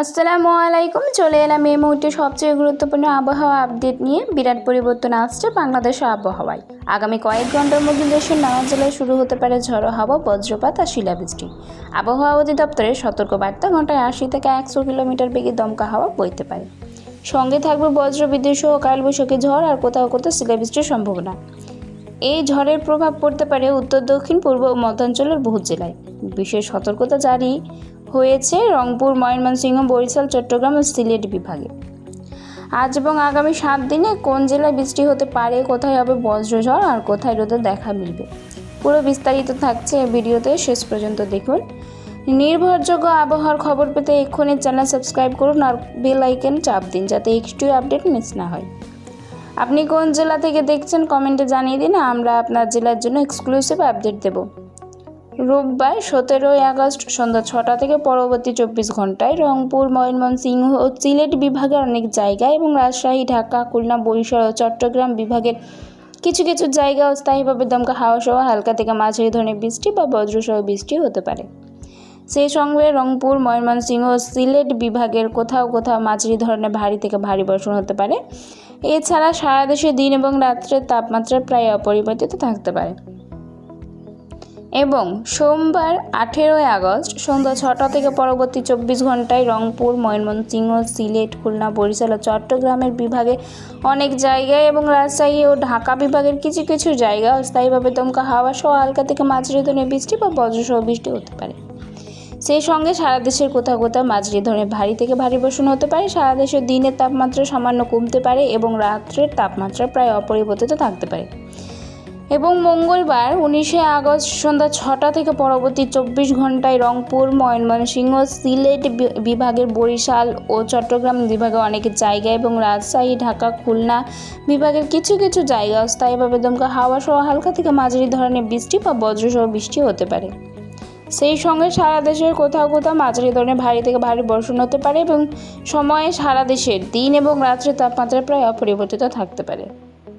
আসসালামু আলাইকুম, চলে এলাম এই মুহূর্তে সবচেয়ে গুরুত্বপূর্ণ আবহাওয়া আপডেট নিয়ে। বিরাট পরিবর্তন আসছে বাংলাদেশের আবহাওয়ায়। আগামী কয়েক ঘণ্টার মধ্যে দেশের নানা জেলায় শুরু হতে পারে ঝড়ো হাওয়া, বজ্রপাত আর শিলাবৃষ্টি। আবহাওয়া অধিদপ্তরের সতর্কবার্তা, ঘন্টায় আশি থেকে একশো কিলোমিটার বেগে দমকা হাওয়া বইতে পারে। সঙ্গে থাকবে বজ্র বিদ্যুৎ সহ কালবৈশাখী ঝড় আর কোথাও কোথাও শিলাবৃষ্টির সম্ভাবনা। এই ঝড়ের প্রভাব পড়তে পারে উত্তর, দক্ষিণ, পূর্ব ও মধ্যাঞ্চলের বহু জেলায়। বিশেষ সতর্কতা জারি হয়েছে রংপুর, ময়মনসিংহ, বরিশাল, চট্টগ্রাম ও সিলেট বিভাগে। আজ এবং আগামী সাত দিনে কোন জেলায় বৃষ্টি হতে পারে, কোথায় হবে বজ্রঝড় আর কোথায় রোদে দেখা মিলবে? পুরো বিস্তারিত থাকছে ভিডিওতে, শেষ পর্যন্ত দেখুন। নির্ভরযোগ্য আবহাওয়ার খবর পেতে এক্ষুনি চ্যানেল সাবস্ক্রাইব করুন আর বেল আইকন চাপ দিন যাতে একটু আপডেট মিস না হয়। আপনি কোন জেলা থেকে দেখছেন, কমেন্টে জানিয়ে দিন, আমরা আপনার জেলার জন্য এক্সক্লুসিভ আপডেট দেব। রোববার সতেরোই আগস্ট সন্ধ্যা ছটা থেকে পরবর্তী চব্বিশ ঘন্টায় রংপুর, ময়মনসিংহ ও সিলেট বিভাগের অনেক জায়গায় এবং রাজশাহী, ঢাকা, খুলনা, বরিশাল ও চট্টগ্রাম বিভাগের কিছু কিছু জায়গা স্থায়ীভাবে দমকা হাওয়া সহ হালকা থেকে মাঝারি ধরনের বৃষ্টি বা বজ্রসহ বৃষ্টি হতে পারে। সেই সঙ্গে রংপুর, ময়মনসিংহ সিলেট বিভাগের কোথাও কোথাও মাঝারি ধরনের ভারী থেকে ভারী বর্ষণ হতে পারে। এছাড়া সারা দেশে দিন এবং রাত্রের তাপমাত্রা প্রায় অপরিবর্তিত থাকতে পারে। এবং সোমবার আঠেরোই আগস্ট সন্ধ্যা ছটা থেকে পরবর্তী চব্বিশ ঘন্টায় রংপুর, ময়মনসিংহ, সিলেট, খুলনা, বরিশাল ও চট্টগ্রামের বিভাগে অনেক জায়গায় এবং রাজশাহী ও ঢাকা বিভাগের কিছু কিছু জায়গা অস্থায়ীভাবে দমকা হাওয়া সহ হালকা থেকে মাঝারি ধরনের বৃষ্টি বা বজ্রসহ বৃষ্টি হতে পারে। সেই সঙ্গে সারা দেশের কোথাও কোথাও মাঝারি ধরনের ভারী থেকে ভারী বর্ষণ হতে পারে। সারা দেশের দিনের তাপমাত্রা সামান্য কমতে পারে এবং রাত্রের তাপমাত্রা প্রায় অপরিবর্তিত থাকতে পারে। এবং মঙ্গলবার উনিশে আগস্ট সন্ধ্যা ছটা থেকে পরবর্তী চব্বিশ ঘন্টায় রংপুর, ময়মনসিংহ, সিলেট বিভাগের বরিশাল ও চট্টগ্রাম বিভাগে অনেক জায়গা এবং রাজশাহী, ঢাকা, খুলনা বিভাগের কিছু কিছু জায়গা স্থায়ীভাবে দমকা হাওয়া সহ হালকা থেকে মাঝারি ধরনের বৃষ্টি বা বজ্রসহ বৃষ্টি হতে পারে। সেই সঙ্গে সারা দেশের কোথাও কোথাও মাঝারি ধরনের ভারী থেকে ভারী বর্ষণ হতে পারে এবং সময়ে সারা দেশের দিন এবং রাত্রের তাপমাত্রা প্রায় অপরিবর্তিত থাকতে পারে।